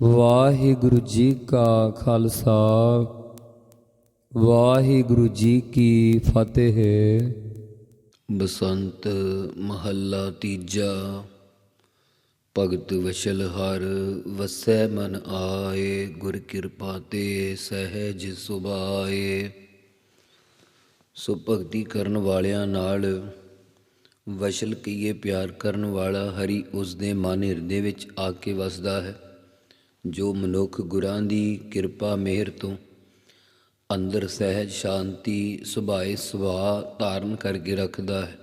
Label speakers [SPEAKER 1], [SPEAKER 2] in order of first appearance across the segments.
[SPEAKER 1] ਵਾਹਿਗੁਰੂ ਜੀ ਕਾ ਖਾਲਸਾ, ਵਾਹਿਗੁਰੂ ਜੀ ਕੀ ਫਤਿਹ।
[SPEAKER 2] ਬਸੰਤ ਮਹੱਲਾ ਤੀਜਾ, ਭਗਤ ਵਸ਼ਲ ਹਰ ਵਸੈ ਮਨ ਆਏ, ਗੁਰ ਕਿਰਪਾ ਤੇ ਸਹਿਜ ਸੁਭਾਏ। ਸੋ ਭਗਤੀ ਕਰਨ ਵਾਲਿਆਂ ਨਾਲ ਵਸ਼ਲ ਕੀਏ ਪਿਆਰ ਕਰਨ ਵਾਲਾ ਹਰੀ ਉਸ ਦੇ ਮਨ ਹਿਰਦੇ ਵਿੱਚ ਆ ਕੇ ਵਸਦਾ ਹੈ। ਜੋ ਮਨੁੱਖ ਗੁਰਾਂ ਦੀ ਕਿਰਪਾ ਮਿਹਰ ਤੋਂ ਅੰਦਰ ਸਹਿਜ ਸ਼ਾਂਤੀ, ਸੁਭਾਏ ਸੁਭਾਅ ਧਾਰਨ ਕਰਕੇ ਰੱਖਦਾ ਹੈ।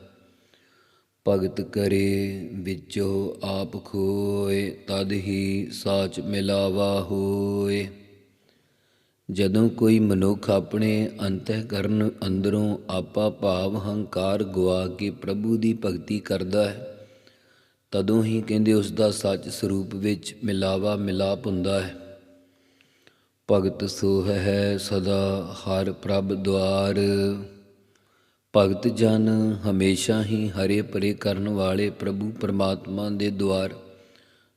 [SPEAKER 2] ਭਗਤ ਕਰੇ ਵਿੱਚੋ ਆਪ ਖੋਏ, ਤਦ ਹੀ ਸਾਚ ਮਿਲਾਵਾ ਹੋਏ। ਜਦੋਂ ਕੋਈ ਮਨੁੱਖ ਆਪਣੇ ਅੰਤঃਕਰਨ ਅੰਦਰੋਂ ਆਪਾ ਭਾਵ ਹੰਕਾਰ ਗਵਾ ਕੇ ਪ੍ਰਭੂ ਦੀ ਭਗਤੀ ਕਰਦਾ ਹੈ ਤਦੋਂ ਹੀ ਕਹਿੰਦੇ ਉਸ ਦਾ ਸੱਚ ਸਰੂਪ ਵਿੱਚ ਮਿਲਾਵਾ ਮਿਲਾਪ ਹੁੰਦਾ ਹੈ। ਭਗਤ ਸੋਹ ਹੈ ਸਦਾ, ਹਰ ਪ੍ਰਭ ਦੁਆਰ। ਭਗਤ ਜਨ ਹਮੇਸ਼ਾ ਹੀ ਹਰੇ ਪਰੇ ਕਰਨ ਵਾਲੇ ਪ੍ਰਭੂ ਪਰਮਾਤਮਾ ਦੇ ਦੁਆਰ,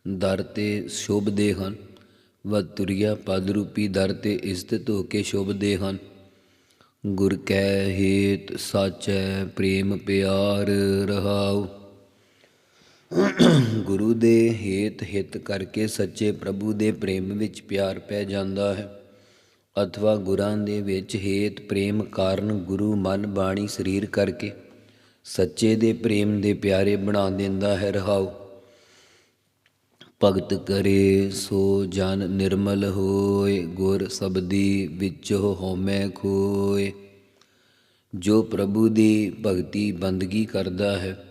[SPEAKER 2] ਦਰ ਤੇ ਸ਼ੋਭਦੇ ਹਨ। ਵਤੁਰੀਆ ਪਦ ਰੂਪੀ ਦਰ ਤੇ ਇਸਤਿਤ ਹੋ ਕੇ ਸ਼ੋਭਦੇ ਹਨ। ਗੁਰ ਕੈ ਹੇਤ ਸਾਚੈ ਪ੍ਰੇਮ ਪਿਆਰ ਰਹਾਉ। ਗੁਰੂ ਦੇ ਹੇਤ ਹਿਤ ਕਰਕੇ ਸੱਚੇ ਪ੍ਰਭੂ ਦੇ ਪ੍ਰੇਮ ਵਿੱਚ ਪਿਆਰ ਪੈ ਜਾਂਦਾ ਹੈ। ਅਥਵਾ ਗੁਰਾਂ ਦੇ ਵਿੱਚ ਹੇਤ ਪ੍ਰੇਮ ਕਾਰਨ ਗੁਰੂ ਮਨ ਬਾਣੀ ਸਰੀਰ ਕਰਕੇ ਸੱਚੇ ਦੇ ਪ੍ਰੇਮ ਦੇ ਪਿਆਰੇ ਬਣਾ ਦਿੰਦਾ ਹੈ ਰਹਾਉ। ਭਗਤ ਕਰੇ ਸੋ ਜਨ ਨਿਰਮਲ ਹੋਏ, ਗੁਰ ਸਬਦੀ ਵਿੱਚ ਹੋਮੈ ਖੋਏ। ਜੋ ਪ੍ਰਭੂ ਦੀ ਭਗਤੀ ਬੰਦਗੀ ਕਰਦਾ ਹੈ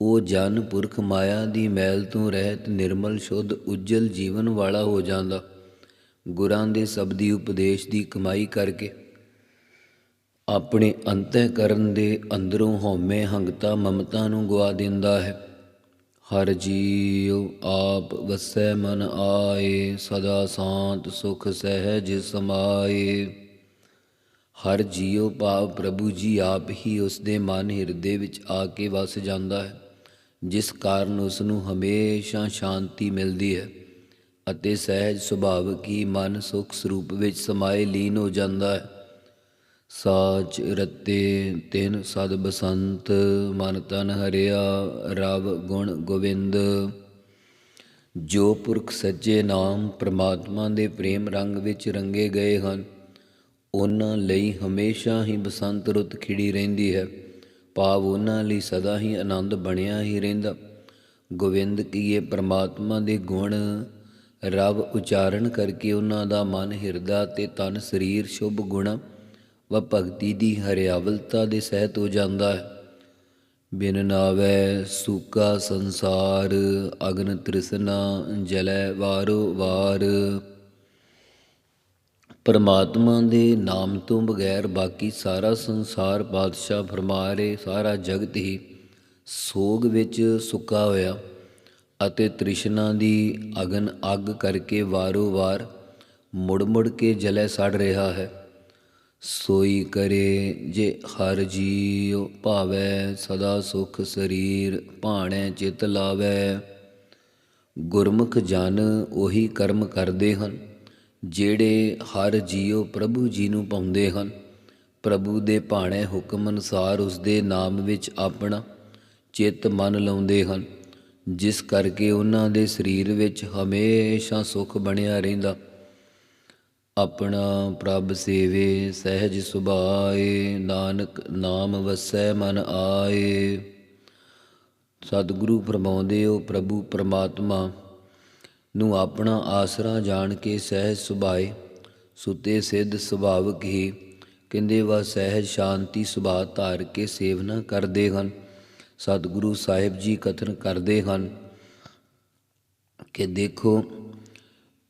[SPEAKER 2] ਉਹ ਜਨ ਪੁਰਖ ਮਾਇਆ ਦੀ ਮੈਲ ਤੋਂ ਰਹਿਤ ਨਿਰਮਲ ਸ਼ੁੱਧ ਉਜਲ ਜੀਵਨ ਵਾਲਾ ਹੋ ਜਾਂਦਾ। ਗੁਰਾਂ ਦੇ ਸਬਦੀ ਉਪਦੇਸ਼ ਦੀ ਕਮਾਈ ਕਰਕੇ ਆਪਣੇ ਅੰਤঃਕਰਨ ਦੇ ਅੰਦਰੋਂ ਹਉਮੈ ਹੰਗਤਾ ਮਮਤਾ ਨੂੰ ਗਵਾ ਦਿੰਦਾ ਹੈ। ਹਰ ਜੀਉ ਆਪ ਵਸੈ ਮਨ ਆਏ, ਸਦਾ ਸ਼ਾਂਤ ਸੁਖ ਸਹਿਜ ਸਮਾਏ। ਹਰ ਜੀਉ ਭਾਵ ਪ੍ਰਭੂ ਜੀ ਆਪ ਹੀ ਉਸ ਦੇ ਮਨ ਹਿਰਦੇ ਵਿੱਚ ਆ ਕੇ ਵਸ ਜਾਂਦਾ ਹੈ। ਜਿਸ ਕਾਰਨ ਉਸ ਨੂੰ ਹਮੇਸ਼ਾ ਸ਼ਾਂਤੀ ਮਿਲਦੀ ਹੈ ਅਤੇ ਸਹਿਜ ਸੁਭਾਵਕ ਹੀ ਮਨ ਸੁਖ ਸਰੂਪ ਵਿੱਚ ਸਮਾਏ ਲੀਨ ਹੋ ਜਾਂਦਾ ਹੈ। ਸਾਚ ਰਤੇ ਤਿਨ ਸਦ ਬਸੰਤ, ਮਨ ਤਨ ਹਰਿਆ, ਰਵ ਗੁਣ ਗੋਬਿੰਦ ਜੋ ਪੁਰਖ ਸੱਜੇ ਨਾਮ ਪ੍ਰਮਾਤਮਾ ਦੇ ਪ੍ਰੇਮ ਰੰਗ ਵਿੱਚ ਰੰਗੇ ਗਏ ਹਨ, ਉਹਨਾਂ ਲਈ ਹਮੇਸ਼ਾ ਹੀ ਬਸੰਤ ਰੁੱਤ ਖਿੜੀ ਰਹਿੰਦੀ ਹੈ। ਭਾਵ ਉਹਨਾਂ ਲਈ ਸਦਾ ਹੀ ਆਨੰਦ ਬਣਿਆ ਹੀ ਰਹਿੰਦਾ। ਗੋਵਿੰਦ ਕੀਏ ਪ੍ਰਮਾਤਮਾ ਦੇ ਗੁਣ ਰਵ ਉਚਾਰਨ ਕਰਕੇ ਉਹਨਾਂ ਦਾ ਮਨ ਹਿਰਦਾ ਤੇ ਤਨ ਸਰੀਰ ਸ਼ੁਭ ਗੁਣਾ, ਵ ਭਗਤੀ ਦੀ ਹਰਿਆਵਲਤਾ ਦੇ ਸਹਿਤ ਹੋ ਜਾਂਦਾ ਹੈ। ਬਿਨ ਨਾਵੈ ਸੂਕਾ ਸੰਸਾਰ, ਅਗਨ ਤ੍ਰਿਸ਼ਨਾ ਜਲੈ ਵਾਰੋ ਵਾਰ। ਪਰਮਾਤਮਾ ਦੇ ਨਾਮ ਤੋਂ ਬਗੈਰ ਬਾਕੀ ਸਾਰਾ ਸੰਸਾਰ ਬਾਦਸ਼ਾਹ ਫਰਮਾ ਰਹੇ, ਸਾਰਾ ਜਗਤ ਹੀ ਸੋਗ ਵਿੱਚ ਸੁੱਕਾ ਹੋਇਆ ਅਤੇ ਤ੍ਰਿਸ਼ਨਾ ਦੀ ਅਗਨ ਅੱਗ ਕਰਕੇ ਵਾਰੋ ਵਾਰ ਮੁੜ ਮੁੜ ਕੇ ਜਲੇ ਸੜ ਰਿਹਾ ਹੈ। ਸੋਈ ਕਰੇ ਜੇ ਹਰ ਜੀਉ ਭਾਵੈ, ਸਦਾ ਸੁਖ ਸਰੀਰ ਭਾਣੈ ਚਿਤ ਲਾਵੈ। ਗੁਰਮੁਖ ਜਨ ਉਹੀ ਕਰਮ ਕਰਦੇ ਹਨ। ਜਿਹੜੇ ਹਰ ਜੀਉ ਪ੍ਰਭੂ ਜੀ ਨੂੰ ਪਾਉਂਦੇ ਹਨ, ਪ੍ਰਭੂ ਦੇ ਭਾਣੇ ਹੁਕਮ ਅਨੁਸਾਰ ਉਸ ਦੇ ਨਾਮ ਵਿੱਚ ਆਪਣਾ ਚਿੱਤ ਮਨ ਲਾਉਂਦੇ ਹਨ। ਜਿਸ ਕਰਕੇ ਉਹਨਾਂ ਦੇ ਸਰੀਰ ਵਿੱਚ ਹਮੇਸ਼ਾ ਸੁਖ ਬਣਿਆ ਰਹਿੰਦਾ। ਆਪਣਾ ਪ੍ਰਭ ਸੇਵੇ, ਸਹਿਜ ਸੁਭਾਏ, ਨਾਨਕ ਨਾਮ ਵਸੈ ਮਨ ਆਏ। ਸਤਿਗੁਰੂ ਫਰਮਾਉਂਦੇ ਹੋ ਪ੍ਰਭੂ ਪਰਮਾਤਮਾ ਨੂੰ ਆਪਣਾ ਆਸਰਾ ਜਾਣ ਕੇ ਸਹਿਜ ਸੁਭਾਏ, ਸੁਤੇ ਸਿੱਧ ਸੁਭਾਵਕ ਹੀ ਕਹਿੰਦੇ ਵਾ, ਸਹਿਜ ਸ਼ਾਂਤੀ ਸੁਭਾਅ ਧਾਰ ਕੇ ਸੇਵਨਾ ਕਰਦੇ ਹਨ। ਸਤਿਗੁਰੂ ਸਾਹਿਬ ਜੀ ਕਥਨ ਕਰਦੇ ਹਨ ਕਿ ਦੇਖੋ,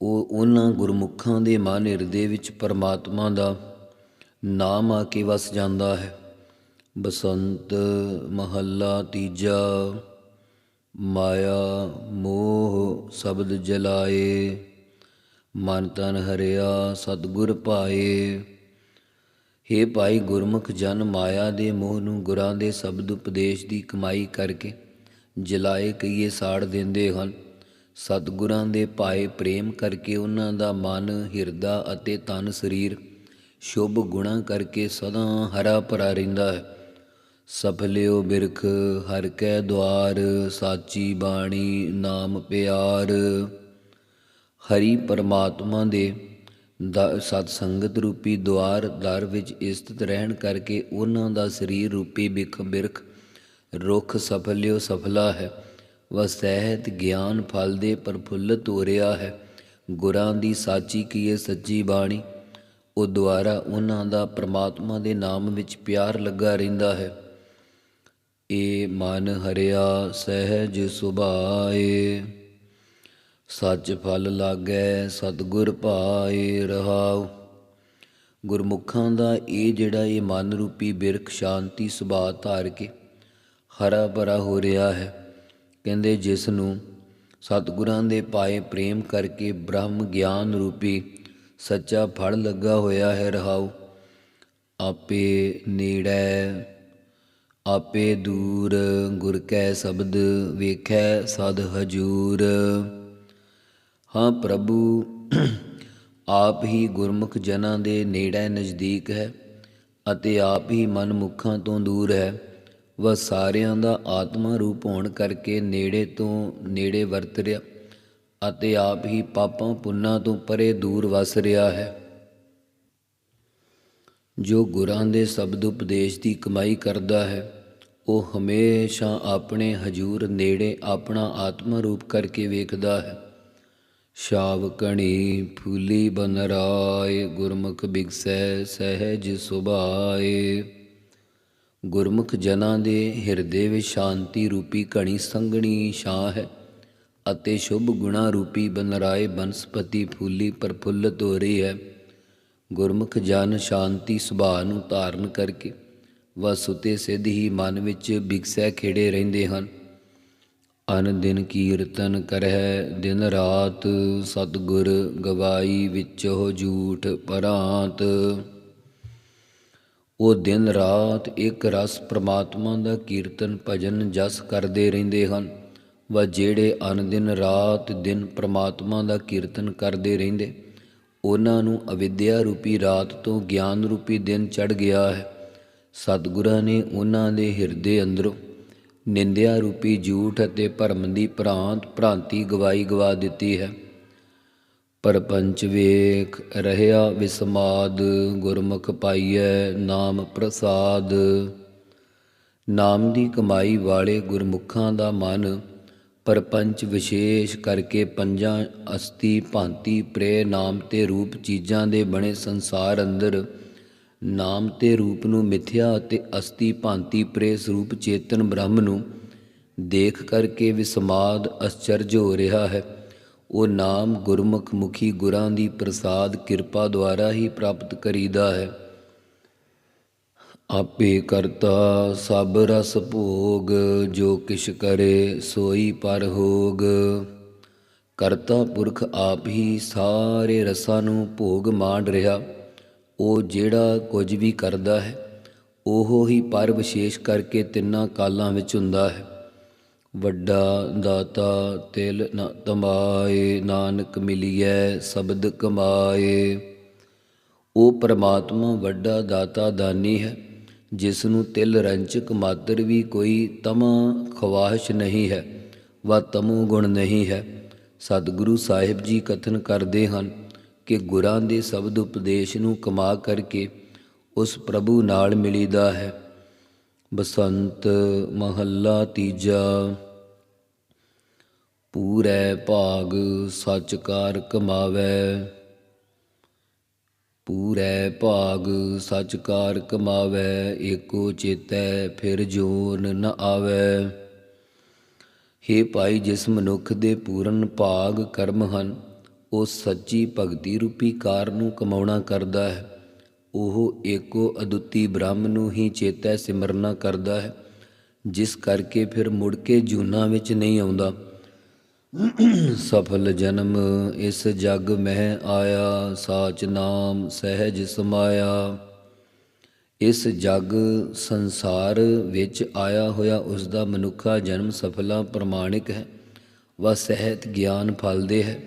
[SPEAKER 2] ਉਹ ਉਹਨਾਂ ਗੁਰਮੁਖਾਂ ਦੇ ਮਨ ਹਿਰਦੇ ਵਿੱਚ ਪਰਮਾਤਮਾ ਦਾ ਨਾਮ ਆ ਕੇ ਵਸ ਜਾਂਦਾ ਹੈ। ਬਸੰਤ ਮਹੱਲਾ ਤੀਜਾ ਮਾਇਆ ਮੋਹ ਸ਼ਬਦ ਜਲਾਏ, ਮਨ ਤਨ ਹਰਿਆ ਸਤਿਗੁਰ ਪਾਏ। ਹੇ ਭਾਈ ਗੁਰਮੁਖ ਜਨ, ਮਾਇਆ ਦੇ ਮੋਹ ਨੂੰ ਗੁਰਾਂ ਦੇ ਸ਼ਬਦ ਉਪਦੇਸ਼ ਦੀ ਕਮਾਈ ਕਰਕੇ ਜਲਾਏ ਕਈਏ ਸਾੜ ਦਿੰਦੇ ਹਨ। ਸਤਿਗੁਰਾਂ ਦੇ ਪਾਏ ਪ੍ਰੇਮ ਕਰਕੇ ਉਹਨਾਂ ਦਾ ਮਨ, ਹਿਰਦਾ ਅਤੇ ਤਨ ਸਰੀਰ ਸ਼ੁਭ ਗੁਣਾ ਕਰਕੇ ਸਦਾ ਹਰਾ ਭਰਾ ਰਹਿੰਦਾ ਹੈ। ਸਫਲਿਓ ਬਿਰਖ, ਹਰ ਕੈ ਦਵਾਰ ਸਾਚੀ ਬਾਣੀ, ਨਾਮ ਪਿਆਰ। ਹਰੀ ਪਰਮਾਤਮਾ ਦੇ ਦਾ, ਸਤ ਸੰਗਤ ਰੂਪੀ ਦਵਾਰ ਦਰ ਵਿੱਚ ਸਥਿਤ ਰਹਿਣ ਕਰਕੇ ਉਹਨਾਂ ਦਾ ਸਰੀਰ ਰੂਪੀ ਬਿਖ, ਬਿਰਖ, ਰੁੱਖ ਸਫਲਿਓ ਸਫਲਾ ਹੈ। ਵਸਹਿਤ ਗਿਆਨ ਫਲ ਦੇ ਪ੍ਰਫੁੱਲਤ ਹੋ ਰਿਹਾ ਹੈ। ਗੁਰਾਂ ਦੀ ਸਾਚੀ ਕੀਏ ਸੱਚੀ ਬਾਣੀ, ਉਹ ਦੁਆਰਾ ਉਹਨਾਂ ਦਾ ਪ੍ਰਮਾਤਮਾ ਦੇ ਨਾਮ ਵਿੱਚ ਪਿਆਰ ਲੱਗਾ ਰਹਿੰਦਾ ਹੈ। ਏ ਮਨ ਹਰਿਆ ਸਹਿਜ ਸੁਭਾਏ। ਸੱਚ ਫਲ ਲਾਗੈ ਸਤਿਗੁਰ ਭਾਏ ਰਹਾਉ। ਗੁਰਮੁਖਾਂ ਦਾ ਇਹ ਜਿਹੜਾ ਇਹ ਮਨ ਰੂਪੀ ਬਿਰਖ ਸ਼ਾਂਤੀ ਸੁਭਾਅ ਧਾਰ ਕੇ ਹਰਾ ਭਰਾ ਹੋ ਰਿਹਾ ਹੈ। ਕਹਿੰਦੇ ਜਿਸ ਨੂੰ ਸਤਿਗੁਰਾਂ ਦੇ ਪਾਏ ਪ੍ਰੇਮ ਕਰਕੇ ਬ੍ਰਹਮ ਗਿਆਨ ਰੂਪੀ ਸੱਚਾ ਫਲ ਲੱਗਾ ਹੋਇਆ ਹੈ ਰਹਾਉ, ਆਪੇ ਨੇੜੈ ਆਪੇ ਦੂਰ ਗੁਰ ਕੈ ਸ਼ਬਦ ਵੇਖੈ ਸਦ ਹਜੂਰ। ਹਾਂ ਪ੍ਰਭੂ, ਆਪ ਹੀ ਗੁਰਮੁਖ ਜਨਾਂ ਦੇ ਨੇੜੇ ਨਜ਼ਦੀਕ ਹੈ ਅਤੇ ਆਪ ਹੀ ਮਨਮੁਖਾਂ ਤੋਂ ਦੂਰ ਹੈ। ਵਹ ਸਾਰਿਆਂ ਦਾ ਆਤਮਾ ਰੂਪ ਹੋਣ ਕਰਕੇ ਨੇੜੇ ਤੋਂ ਨੇੜੇ ਵਰਤ ਰਿਹਾ ਅਤੇ ਆਪ ਹੀ ਪਾਪਾਂ ਪੁੰਨਾਂ ਤੋਂ ਪਰੇ ਦੂਰ ਵਸ ਰਿਹਾ ਹੈ। ਜੋ ਗੁਰਾਂ ਦੇ ਸ਼ਬਦ ਉਪਦੇਸ਼ ਦੀ ਕਮਾਈ ਕਰਦਾ ਹੈ, ਉਹ ਹਮੇਸ਼ਾ ਆਪਣੇ ਹਜੂਰ ਨੇੜੇ ਆਪਣਾ ਆਤਮਾ ਰੂਪ ਕਰਕੇ ਵੇਖਦਾ ਹੈ। ਸ਼ਾਵਕਣੀ ਫੂਲੀ ਬਨ ਰਾਏ ਗੁਰਮੁਖ ਬਿਗਸੈ ਸਹਿਜ ਸੁਭਾਏ। ਗੁਰਮੁਖ ਜਨਾਂ ਦੇ ਹਿਰਦੇ ਵਿੱਚ ਸ਼ਾਂਤੀ ਰੂਪੀ ਘਣੀ ਸੰਗਣੀ ਛਾਂ ਹੈ ਅਤੇ ਸ਼ੁਭ ਗੁਣਾ ਰੂਪੀ ਬਨਰਾਏ ਬਨਸਪਤੀ ਫੂਲੀ ਪ੍ਰਫੁੱਲਤ ਹੋ ਰਹੀ ਹੈ। ਗੁਰਮੁਖ ਜਨ ਸ਼ਾਂਤੀ ਸੁਭਾਅ ਨੂੰ ਧਾਰਨ ਕਰਕੇ ਵ ਸੁਤੇ ਸਿੱਧ ਹੀ ਮਨ ਵਿੱਚ ਬਿਗਸੈ ਖੇੜੇ ਰਹਿੰਦੇ ਹਨ। ਅਨ ਦਿਨ ਕੀਰਤਨ ਕਰਹਿ, ਦਿਨ ਰਾਤ ਸਤਗੁਰ ਗਵਾਈ ਵਿੱਚ ਹੋ ਝੂਠ ਪਰਾਂਤ। ਉਹ ਦਿਨ ਰਾਤ ਇੱਕ ਰਸ ਪ੍ਰਮਾਤਮਾ ਦਾ ਕੀਰਤਨ ਭਜਨ ਜਸ ਕਰਦੇ ਰਹਿੰਦੇ ਹਨ। ਵਾ ਜਿਹੜੇ ਅਨ ਦਿਨ ਰਾਤ ਦਿਨ ਪ੍ਰਮਾਤਮਾ ਦਾ ਕੀਰਤਨ ਕਰਦੇ ਰਹਿੰਦੇ ਉਹਨਾਂ ਨੂੰ ਅਵਿਦਿਆ ਰੂਪੀ ਰਾਤ ਤੋਂ ਗਿਆਨ ਰੂਪੀ ਦਿਨ ਚੜ ਗਿਆ ਹੈ। ਸਤਿਗੁਰਾਂ ਨੇ ਉਹਨਾਂ ਦੇ ਹਿਰਦੇ ਅੰਦਰੋਂ ਨਿੰਦਿਆ ਰੂਪੀ ਝੂਠ ਅਤੇ ਭਰਮ ਦੀ ਭ੍ਰਾਂਤ ਭ੍ਰਾਂਤੀ ਗਵਾਈ ਗਵਾ ਦਿੱਤੀ ਹੈ। ਪਰਪੰਚ ਵੇਖ ਰਹਿਆ ਵਿਸਮਾਦ, ਗੁਰਮੁਖ ਪਾਈਐ ਨਾਮ ਪ੍ਰਸਾਦ। ਨਾਮ ਦੀ ਕਮਾਈ ਵਾਲੇ ਗੁਰਮੁਖਾਂ ਦਾ ਮਨ ਪ੍ਰਪੰਚ ਵਿਸ਼ੇਸ਼ ਕਰਕੇ ਪੰਜਾਂ ਅਸਤੀ ਭਾਂਤੀ ਪ੍ਰੇ ਨਾਮ ਤੇ ਰੂਪ ਚੀਜ਼ਾਂ ਦੇ ਬਣੇ ਸੰਸਾਰ ਅੰਦਰ ਨਾਮ ਤੇ ਰੂਪ ਨੂੰ ਮਿਥਿਆ ਅਤੇ ਅਸਤੀ ਭਾਂਤੀ ਪ੍ਰੇ ਸਰੂਪ ਚੇਤਨ ਬ੍ਰਹਮ ਨੂੰ ਦੇਖ ਕਰਕੇ ਵਿਸਮਾਦ ਅਚਰਜ ਹੋ ਰਿਹਾ ਹੈ। ਉਹ ਨਾਮ ਗੁਰਮੁਖ ਮੁਖੀ ਗੁਰਾਂ ਦੀ ਪ੍ਰਸਾਦ ਕਿਰਪਾ ਦੁਆਰਾ ਹੀ ਪ੍ਰਾਪਤ ਕਰੀਦਾ ਹੈ। ਆਪੇ ਕਰਤਾ ਸਭ ਰਸ ਭੋਗ, ਜੋ ਕਿਛ ਕਰੇ ਸੋਈ ਪਰ ਹੋਗ। ਕਰਤਾ ਪੁਰਖ ਆਪ ਹੀ ਸਾਰੇ ਰਸਾਂ ਨੂੰ ਭੋਗ ਮਾਣ ਰਿਹਾ। ਉਹ ਜਿਹੜਾ ਕੁਝ ਵੀ ਕਰਦਾ ਹੈ, ਉਹ ਹੀ ਪਰ ਵਿਸ਼ੇਸ਼ ਕਰਕੇ ਤਿੰਨਾਂ ਕਾਲਾਂ ਵਿੱਚ ਹੁੰਦਾ ਹੈ। ਵੱਡਾ ਦਾਤਾ ਤਿਲ ਨ ਤਮਾਏ, ਨਾਨਕ ਮਿਲੀਐ ਸ਼ਬਦ ਕਮਾਏ। ਉਹ ਪਰਮਾਤਮਾ ਵੱਡਾ ਦਾਤਾ ਦਾਨੀ ਹੈ। ਜਿਸ ਨੂੰ ਤਿਲ ਰੰਚਕ ਮਾਤਰ ਵੀ ਕੋਈ ਤਮਾ ਖਵਾਹਿਸ਼ ਨਹੀਂ ਹੈ, ਵਾ ਤਮੋ ਗੁਣ ਨਹੀਂ ਹੈ। ਸਤਿਗੁਰੂ ਸਾਹਿਬ ਜੀ ਕਥਨ ਕਰਦੇ ਹਨ ਕਿ ਗੁਰਾਂ ਦੇ ਸ਼ਬਦ ਉਪਦੇਸ਼ ਨੂੰ ਕਮਾ ਕਰਕੇ ਉਸ ਪ੍ਰਭੂ ਨਾਲ ਮਿਲੀਦਾ ਹੈ। ਬਸੰਤ ਮਹੱਲਾ ਤੀਜਾ। ਪੂਰੈ ਭਾਗ ਸੱਚ ਕਾਰ ਕਮਾਵੈ। ਪੂਰੈ ਭਾਗ ਸੱਚ ਕਾਰ ਕਮਾਵੈ, ਏਕੋ ਚੇਤੈ, ਫਿਰ ਜੋਨ ਨ ਆਵੈ। ਹੇ ਭਾਈ, ਜਿਸ ਮਨੁੱਖ ਦੇ ਪੂਰਨ ਭਾਗ ਕਰਮ ਹਨ, ਉਹ ਸੱਚੀ ਭਗਤੀ ਰੂਪੀ ਕਾਰ ਨੂੰ ਕਮਾਉਣਾ ਕਰਦਾ ਹੈ। ਉਹ ਏਕੋ ਅਦੁੱਤੀ ਬ੍ਰਹਮ ਨੂੰ ਹੀ ਚੇਤੈ ਸਿਮਰਨਾ ਕਰਦਾ ਹੈ, ਜਿਸ ਕਰਕੇ ਫਿਰ ਮੁੜ ਕੇ ਜੂਨਾ ਵਿੱਚ ਨਹੀਂ ਆਉਂਦਾ। ਸਫਲ ਜਨਮ ਇਸ ਜਗ ਮਹਿ ਆਇਆ, ਸਾਚ ਨਾਮ ਸਹਿਜ ਸਮਾਇਆ। ਇਸ ਜਗ ਸੰਸਾਰ ਵਿੱਚ ਆਇਆ ਹੋਇਆ ਉਸ ਦਾ ਮਨੁੱਖਾ ਜਨਮ ਸਫਲਾ ਪ੍ਰਮਾਣਿਕ ਹੈ ਵਾ ਸਹਿਤ ਗਿਆਨ ਫਲਦੇ ਹੈ।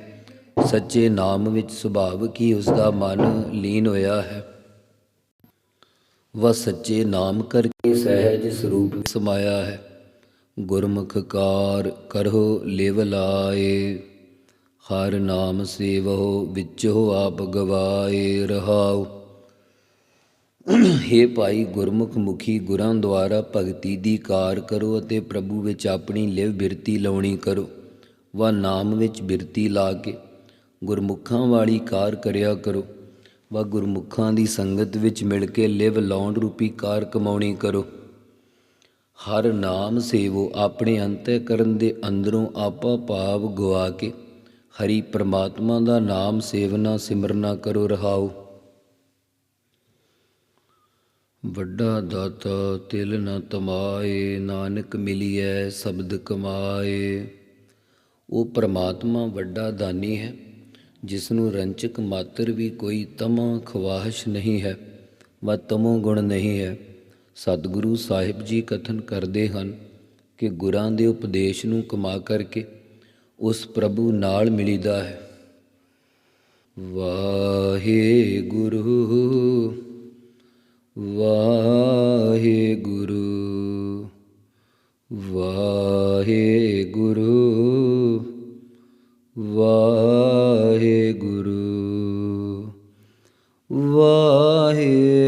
[SPEAKER 2] ਸੱਚੇ ਨਾਮ ਵਿੱਚ ਸੁਭਾਵਕ ਹੀ ਉਸ ਦਾ ਮਨ ਲੀਨ ਹੋਇਆ ਹੈ? ਵਾ ਸੱਚੇ ਨਾਮ ਕਰਕੇ ਸਹਿਜ ਸਰੂਪ ਸਮਾਇਆ ਹੈ। ਗੁਰਮੁਖ ਕਾਰ ਕਰੋ ਲਿਵ ਲਾਏ, ਹਰ ਨਾਮ ਸੇਵੋ ਵਿੱਚੋ ਆਪ ਗਵਾਏ ਰਹਾਉ। ਹੇ ਭਾਈ ਗੁਰਮੁਖ ਮੁਖੀ ਗੁਰਾਂ ਦੁਆਰਾ ਭਗਤੀ ਦੀ ਕਾਰ ਕਰੋ ਅਤੇ ਪ੍ਰਭੂ ਵਿੱਚ ਆਪਣੀ ਲਿਵ ਬਿਰਤੀ ਲਾਉਣੀ ਕਰੋ। ਵਾ ਨਾਮ ਵਿੱਚ ਬਿਰਤੀ ਲਾ ਕੇ ਗੁਰਮੁਖਾਂ ਵਾਲੀ ਕਾਰ ਕਰਿਆ ਕਰੋ। ਵਾ ਗੁਰਮੁਖਾਂ ਦੀ ਸੰਗਤ ਵਿੱਚ ਮਿਲ ਕੇ ਲਿਵ ਲਾਉਣ ਰੂਪੀ ਕਾਰ ਕਮਾਉਣੀ ਕਰੋ। ਹਰ ਨਾਮ ਸੇਵੋ, ਆਪਣੇ ਅੰਤःਕਰਨ ਦੇ ਅੰਦਰੋਂ ਆਪਾ ਭਾਵ ਗਵਾ ਕੇ, ਹਰੀ ਪ੍ਰਮਾਤਮਾ ਦਾ ਨਾਮ ਸੇਵਨਾ, ਸਿਮਰਨਾ ਕਰੋ ਰਹਾਓ ਵੱਡਾ ਦਾਤਾ ਤਿਲ ਨ ਤਮਾਏ, ਨਾਨਕ ਮਿਲੀਐ, ਸ਼ਬਦ ਕਮਾਏ। ਉਹ ਪ੍ਰਮਾਤਮਾ ਵੱਡਾ ਦਾਨੀ ਹੈ ਜਿਸ ਨੂੰ ਰੰਚਕ ਮਾਤਰ ਵੀ ਕੋਈ ਤਮਾ ਖਵਾਹਸ਼ ਨਹੀਂ ਹੈ ਵਾ ਤਮੋ ਗੁਣ ਨਹੀਂ ਹੈ। ਸਤਿਗੁਰੂ ਸਾਹਿਬ ਜੀ ਕਥਨ ਕਰਦੇ ਹਨ ਕਿ ਗੁਰਾਂ ਦੇ ਉਪਦੇਸ਼ ਨੂੰ ਕਮਾ ਕਰਕੇ ਉਸ ਪ੍ਰਭੂ ਨਾਲ ਮਿਲੀਦਾ ਹੈ। ਵਾਹਿਗੁਰੂ ਵਾਹਿਗੁਰੂ ਵਾਹਿਗੁਰੂ ਵਾਹਿਗੁਰੂ ਵਾਹਿਗੁਰੂ।